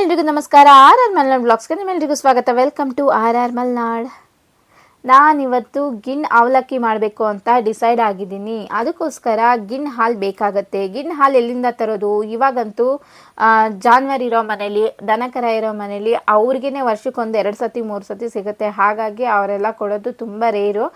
ಎಲ್ರಿಗೂ ನಮಸ್ಕಾರ. R R Malnad ಬ್ಲಾಗ್ಸ್ಗೆ ನಿಮ್ಮೆಲ್ರಿಗೂ ಸ್ವಾಗತ. Welcome to R R Malnad. ನಾನಿವತ್ತು ಗಿನ್ ಅವಲಕ್ಕಿ ಮಾಡಬೇಕು ಅಂತ ಡಿಸೈಡ್ ಆಗಿದ್ದೀನಿ. ಅದಕ್ಕೋಸ್ಕರ ಗಿನ್ ಹಾಲು ಬೇಕಾಗತ್ತೆ. ಗಿನ್ ಹಾಲು ಎಲ್ಲಿಂದ ತರೋದು? ಇವಾಗಂತೂ ಜಾನುವಾರು ಇರೋ ಮನೇಲಿ, ದನಕರ ಇರೋ ಮನೇಲಿ ಅವ್ರಿಗೇ ವರ್ಷಕ್ಕೊಂದು ಎರಡು ಸತಿ, ಮೂರು ಸತಿ ಸಿಗುತ್ತೆ. ಹಾಗಾಗಿ ಅವರೆಲ್ಲ ಕೊಡೋದು ತುಂಬ ರೇರು.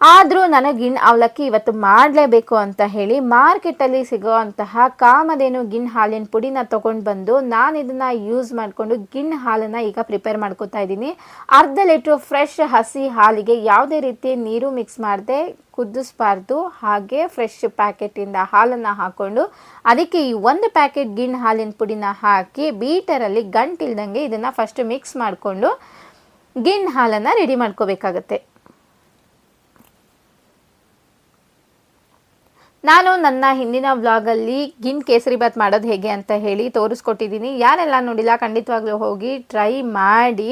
ಆದರೂ ನನಗಿನ್ ಗಿನ್ ಅವಲಕ್ಕಿ ಇವತ್ತು ಮಾಡಲೇಬೇಕು ಅಂತ ಹೇಳಿ ಮಾರ್ಕೆಟಲ್ಲಿ ಸಿಗುವಂತಹ ಕಾಮಧೇನು ಗಿನ್ ಹಾಲಿನ ಪುಡಿನ ತೊಗೊಂಡು ಬಂದು ನಾನು ಇದನ್ನು ಯೂಸ್ ಮಾಡಿಕೊಂಡು ಗಿನ್ ಹಾಲನ್ನು ಈಗ ಪ್ರಿಪೇರ್ ಮಾಡ್ಕೊತಾ ಇದ್ದೀನಿ. ಅರ್ಧ ಲೀಟ್ರ್ ಫ್ರೆಶ್ ಹಸಿ ಹಾಲಿಗೆ ಯಾವುದೇ ರೀತಿ ನೀರು ಮಿಕ್ಸ್ ಮಾಡದೆ ಕುದಿಸ್ಬಾರ್ದು. ಹಾಗೆ ಫ್ರೆಶ್ ಪ್ಯಾಕೆಟಿಂದ ಹಾಲನ್ನು ಹಾಕ್ಕೊಂಡು ಅದಕ್ಕೆ ಈ ಒಂದು ಪ್ಯಾಕೆಟ್ ಗಿನ್ ಹಾಲಿನ ಪುಡಿನ ಹಾಕಿ ಬೀಟರಲ್ಲಿ ಗಂಟಿಲ್ದಂಗೆ ಇದನ್ನು ಫಸ್ಟ್ ಮಿಕ್ಸ್ ಮಾಡಿಕೊಂಡು ಗಿನ್ ಹಾಲನ್ನು ರೆಡಿ ಮಾಡ್ಕೋಬೇಕಾಗತ್ತೆ. ನಾನು ನನ್ನ ಹಿಂದಿನ ವ್ಲಾಗಲ್ಲಿ ಗಿನ್ ಕೇಸರಿ ಬಾತ್ ಮಾಡೋದು ಹೇಗೆ ಅಂತ ಹೇಳಿ ತೋರಿಸ್ಕೊಟ್ಟಿದ್ದೀನಿ. ಯಾರೆಲ್ಲ ನೋಡಿಲ್ಲ, ಖಂಡಿತವಾಗ್ಲೂ ಹೋಗಿ ಟ್ರೈ ಮಾಡಿ.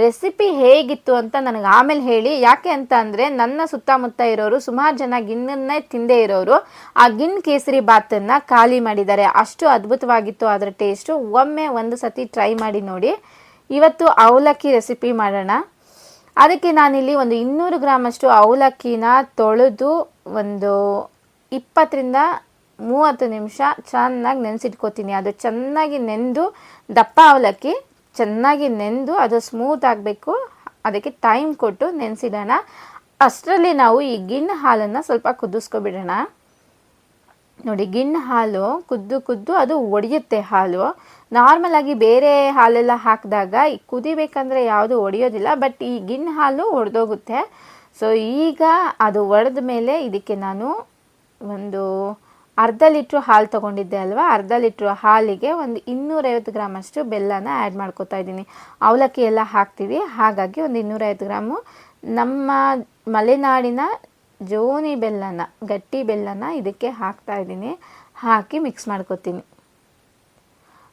ರೆಸಿಪಿ ಹೇಗಿತ್ತು ಅಂತ ನನಗೆ ಆಮೇಲೆ ಹೇಳಿ. ಯಾಕೆ ಅಂತ ಅಂದರೆ, ನನ್ನ ಸುತ್ತಮುತ್ತ ಇರೋರು, ಸುಮಾರು ಜನ ಗಿನ್ನನ್ನೇ ತಿಂದೇ ಇರೋರು, ಆ ಗಿನ್ ಕೇಸರಿ ಬಾತನ್ನು ಖಾಲಿ ಮಾಡಿದ್ದಾರೆ. ಅಷ್ಟು ಅದ್ಭುತವಾಗಿತ್ತು, ಅದರ ಟೇಸ್ಟು. ಒಮ್ಮೆ ಒಂದು ಸತಿ ಟ್ರೈ ಮಾಡಿ ನೋಡಿ. ಇವತ್ತು ಅವಲಕ್ಕಿ ರೆಸಿಪಿ ಮಾಡೋಣ. ಅದಕ್ಕೆ ನಾನಿಲ್ಲಿ ಒಂದು ಇನ್ನೂರು ಗ್ರಾಮಷ್ಟು ಅವಲಕ್ಕಿನ ತೊಳೆದು ಒಂದು ಇಪ್ಪತ್ತರಿಂದ ಮೂವತ್ತು ನಿಮಿಷ ಚೆನ್ನಾಗಿ ನೆನೆಸಿಟ್ಕೋತೀನಿ. ಅದು ಚೆನ್ನಾಗಿ ನೆಂದು, ದಪ್ಪ ಅವಲಕ್ಕಿ ಚೆನ್ನಾಗಿ ನೆಂದು, ಅದು ಸ್ಮೂತ್ ಆಗಬೇಕು. ಅದಕ್ಕೆ ಟೈಮ್ ಕೊಟ್ಟು ನೆನೆಸಿಡೋಣ. ಅಷ್ಟರಲ್ಲಿ ನಾವು ಈ ಗಿಣ್ಣು ಹಾಲನ್ನು ಸ್ವಲ್ಪ ಕುದಿಸ್ಕೊಬಿಡೋಣ. ನೋಡಿ, ಗಿಣ್ಣು ಹಾಲು ಕುದ್ದು ಕುದ್ದು ಅದು ಒಡೆಯುತ್ತೆ ಹಾಲು. ನಾರ್ಮಲಾಗಿ ಬೇರೆ ಹಾಲೆಲ್ಲ ಹಾಕಿದಾಗ ಈ ಕುದಿಬೇಕಂದ್ರೆ ಯಾವುದು ಒಡೆಯೋದಿಲ್ಲ ಬಟ್ ಈ ಗಿಣ್ಣು ಹಾಲು ಒಡೆದೋಗುತ್ತೆ. ಸೊ ಈಗ ಅದು ಒಡೆದ ಮೇಲೆ ಇದಕ್ಕೆ ನಾನು ಒಂದು ಅರ್ಧ ಲೀಟ್ರ್ ಹಾಲು ತೊಗೊಂಡಿದ್ದೆ ಅಲ್ವಾ? ಅರ್ಧ ಲೀಟ್ರ್ ಹಾಲಿಗೆ ಒಂದು ಇನ್ನೂರೈವತ್ತು ಗ್ರಾಮಷ್ಟು ಬೆಲ್ಲನ ಆ್ಯಡ್ ಮಾಡ್ಕೋತಾ ಇದ್ದೀನಿ. ಅವಲಕ್ಕಿ ಎಲ್ಲ ಹಾಕ್ತೀವಿ. ಹಾಗಾಗಿ ಒಂದು ಇನ್ನೂರೈವತ್ತು ಗ್ರಾಮು ನಮ್ಮ ಮಲೆನಾಡಿನ ಜೋನಿ ಬೆಲ್ಲನ, ಗಟ್ಟಿ ಬೆಲ್ಲನ ಇದಕ್ಕೆ ಹಾಕ್ತಾ ಇದ್ದೀನಿ. ಹಾಕಿ ಮಿಕ್ಸ್ ಮಾಡ್ಕೊತೀನಿ.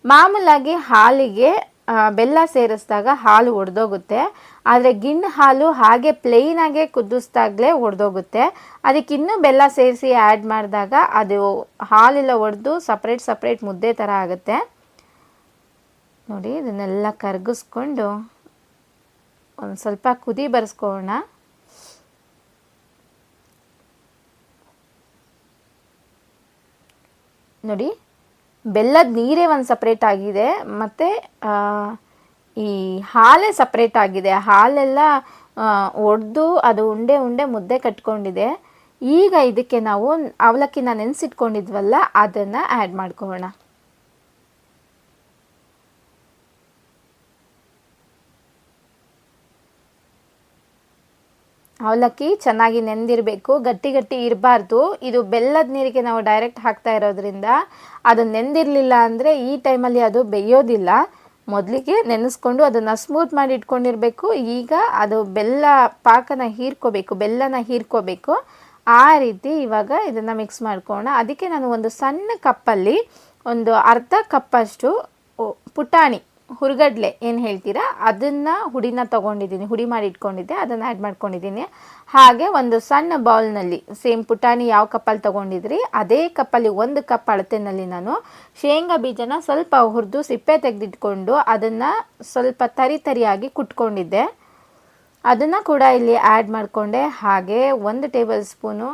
ಮಾಮೂಲಾಗಿ ಹಾಲಿಗೆ ಬೆಲ್ಲ ಸೇರಿಸಿದಾಗ ಹಾಲು ಒಡೆದೋಗುತ್ತೆ. ಆದರೆ ಗಿಣ್ಣು ಹಾಲು ಹಾಗೆ ಪ್ಲೇನಾಗೆ ಕುದಿಸ್ದಾಗಲೇ ಒಡೆದೋಗುತ್ತೆ. ಅದಕ್ಕೆ ಇನ್ನೂ ಬೆಲ್ಲ ಸೇರಿಸಿ ಆ್ಯಡ್ ಮಾಡಿದಾಗ ಅದು ಹಾಲೆಲ್ಲ ಒಡೆದು ಸಪ್ರೇಟ್ ಸಪ್ರೇಟ್ ಮುದ್ದೆ ಥರ ಆಗುತ್ತೆ. ನೋಡಿ, ಇದನ್ನೆಲ್ಲ ಕರಗಿಸ್ಕೊಂಡು ಒಂದು ಸ್ವಲ್ಪ ಕುದಿ ಬರೆಸ್ಕೊಳ್ಳೋಣ. ನೋಡಿ ಬೆಲ್ಲದ ನೀರೇ ಒಂದು ಸಪ್ರೇಟ್ ಆಗಿದೆ. ಮತ್ತು ಈ ಹಾಲೇ ಸಪ್ರೇಟ್ ಆಗಿದೆ. ಹಾಲೆಲ್ಲ ಒಡೆದು ಅದು ಉಂಡೆ ಉಂಡೆ ಮುದ್ದೆ ಕಟ್ಕೊಂಡಿದೆ. ಈಗ ಇದಕ್ಕೆ ನಾವು ಅವಲಕ್ಕಿನ ನೆನೆಸಿಟ್ಕೊಂಡಿದ್ವಲ್ಲ, ಅದನ್ನು ಆ್ಯಡ್ ಮಾಡ್ಕೊಳ್ಳೋಣ. ಅವಲಕ್ಕಿ ಚೆನ್ನಾಗಿ ನೆಂದಿರಬೇಕು, ಗಟ್ಟಿ ಗಟ್ಟಿ ಇರಬಾರ್ದು. ಇದು ಬೆಲ್ಲದ ನೀರಿಗೆ ನಾವು ಡೈರೆಕ್ಟ್ ಹಾಕ್ತಾ ಇರೋದ್ರಿಂದ ಅದು ನೆಂದಿರಲಿಲ್ಲ ಅಂದರೆ ಈ ಟೈಮಲ್ಲಿ ಅದು ಬೇಯೋದಿಲ್ಲ. ಮೊದಲಿಗೆ ನೆನೆಸ್ಕೊಂಡು ಅದನ್ನು ಸ್ಮೂತ್ ಮಾಡಿ ಇಟ್ಕೊಂಡಿರಬೇಕು. ಈಗ ಅದು ಬೆಲ್ಲ ಪಾಕನ ಹೀರ್ಕೋಬೇಕು, ಬೆಲ್ಲನ ಹೀರ್ಕೋಬೇಕು. ಆ ರೀತಿ ಇವಾಗ ಇದನ್ನು ಮಿಕ್ಸ್ ಮಾಡ್ಕೋಣ. ಅದಕ್ಕೆ ನಾನು ಒಂದು ಸಣ್ಣ ಕಪ್ಪಲ್ಲಿ ಒಂದು ಅರ್ಧ ಕಪ್ಪಷ್ಟು ಪುಟಾಣಿ ಹುರ್ಗಡ್ಲೆ, ಏನು ಹೇಳ್ತೀರಾ? ಅದನ್ನು ಹುಡಿನ ತೊಗೊಂಡಿದ್ದೀನಿ, ಹುಡಿ ಮಾಡಿ ಇಟ್ಕೊಂಡಿದ್ದೆ, ಅದನ್ನು ಆ್ಯಡ್ ಮಾಡ್ಕೊಂಡಿದ್ದೀನಿ. ಹಾಗೆ ಒಂದು ಸಣ್ಣ ಬೌಲ್ನಲ್ಲಿ ಸೇಮ್ ಪುಟಾಣಿ ಯಾವ ಕಪ್ಪಲ್ಲಿ ತೊಗೊಂಡಿದ್ರಿ, ಅದೇ ಕಪ್ಪಲ್ಲಿ ಒಂದು ಕಪ್ ಅಳತೆನಲ್ಲಿ ನಾನು ಶೇಂಗಾ ಬೀಜನ ಸ್ವಲ್ಪ ಹುರಿದು ಸಿಪ್ಪೆ ತೆಗೆದಿಟ್ಕೊಂಡು ಅದನ್ನು ಸ್ವಲ್ಪ ತರಿ ತರಿಯಾಗಿ ಕುಟ್ಕೊಂಡಿದ್ದೆ. ಅದನ್ನು ಕೂಡ ಇಲ್ಲಿ ಆ್ಯಡ್ ಮಾಡಿಕೊಂಡೆ. ಹಾಗೆ ಒಂದು ಟೇಬಲ್ ಸ್ಪೂನು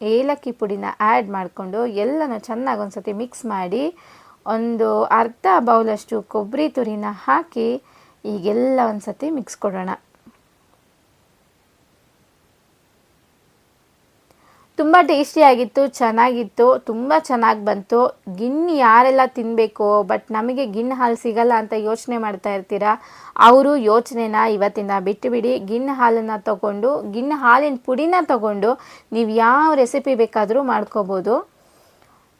ಏಲಕ್ಕಿ ಪುಡಿನ ಆ್ಯಡ್ ಮಾಡಿಕೊಂಡು ಎಲ್ಲನೂ ಚೆನ್ನಾಗಿ ಒಂದು ಸತಿ ಮಿಕ್ಸ್ ಮಾಡಿ ಒಂದು ಅರ್ಧ ಬೌಲಷ್ಟು ಕೊಬ್ಬರಿ ತುರಿನ ಹಾಕಿ ಈಗೆಲ್ಲ ಒಂದು ಸತಿ ಮಿಕ್ಸ್ ಕೊಡೋಣ. ತುಂಬ ಟೇಸ್ಟಿಯಾಗಿತ್ತು ಚೆನ್ನಾಗಿತ್ತು, ತುಂಬ ಚೆನ್ನಾಗಿ ಬಂತು. ಗಿಣ್ಣು ಯಾರೆಲ್ಲ ತಿನ್ನಬೇಕು ಬಟ್ ನಮಗೆ ಗಿಣ್ಣು ಹಾಲು ಸಿಗಲ್ಲ ಅಂತ ಯೋಚನೆ ಮಾಡ್ತಾ ಇರ್ತೀರಾ? ಅವರು ಯೋಚನೆನ ಇವತ್ತಿನ ಬಿಟ್ಟುಬಿಡಿ ಗಿಣ್ಣು ಹಾಲನ್ನು ತಗೊಂಡು, ಗಿಣ್ಣು ಹಾಲಿನ ಪುಡಿನ ತಗೊಂಡು ನೀವು ಯಾವ ರೆಸಿಪಿ ಬೇಕಾದರೂ ಮಾಡ್ಕೋಬೋದು.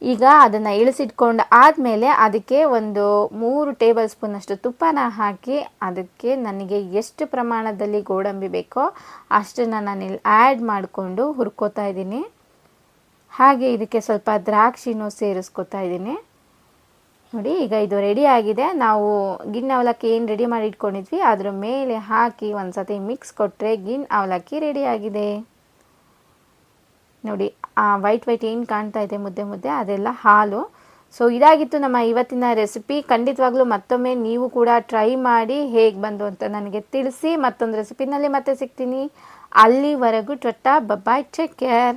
ಈಗ ಅದನ್ನು ಇಳಿಸಿಟ್ಕೊಂಡು ಆದಮೇಲೆ ಅದಕ್ಕೆ ಒಂದು ಮೂರು ಟೇಬಲ್ ಸ್ಪೂನಷ್ಟು ತುಪ್ಪನ ಹಾಕಿ ಅದಕ್ಕೆ ನನಗೆ ಎಷ್ಟು ಪ್ರಮಾಣದಲ್ಲಿ ಗೋಡಂಬಿ ಬೇಕೋ ಅಷ್ಟನ್ನು ಇಲ್ಲಿ ಆ್ಯಡ್ ಮಾಡಿಕೊಂಡು ಹುರ್ಕೋತಾ ಇದ್ದೀನಿ. ಹಾಗೆ ಇದಕ್ಕೆ ಸ್ವಲ್ಪ ದ್ರಾಕ್ಷಿನೂ ಸೇರಿಸ್ಕೊತಾ ಇದ್ದೀನಿ. ನೋಡಿ, ಈಗ ಇದು ರೆಡಿ ಆಗಿದೆ. ನಾವು ಗಿಣ್ಣ ಅವಲಕ್ಕಿ ಏನು ರೆಡಿ ಮಾಡಿ ಇಟ್ಕೊಂಡಿದ್ವಿ, ಅದ್ರ ಮೇಲೆ ಹಾಕಿ ಒಂದು ಸತಿ ಮಿಕ್ಸ್ ಕೊಟ್ಟರೆ ಗಿಣ್ಣ ಅವಲಕ್ಕಿ ರೆಡಿ ಆಗಿದೆ. ನೋಡಿ, ಆ ವೈಟ್ ವೈಟ್ ಏನು ಕಾಣ್ತಾ ಇದೆ ಮುದ್ದೆ ಮುದ್ದೆ, ಅದೆಲ್ಲ ಹಾಲು. ಸೊ ಇದಾಗಿತ್ತು ನಮ್ಮ ಇವತ್ತಿನ ರೆಸಿಪಿ ಖಂಡಿತವಾಗ್ಲೂ ಮತ್ತೊಮ್ಮೆ ನೀವು ಕೂಡ ಟ್ರೈ ಮಾಡಿ ಹೇಗೆ ಬಂದು ಅಂತ ನನಗೆ ತಿಳಿಸಿ. ಮತ್ತೊಂದು ರೆಸಿಪಿನಲ್ಲಿ ಮತ್ತೆ ಸಿಗ್ತೀನಿ. ಅಲ್ಲಿವರೆಗೂ ಟೊಟ್ಟ ಬಬ್ಬಾಯ್ ಟೇಕ್ ಕೇರ್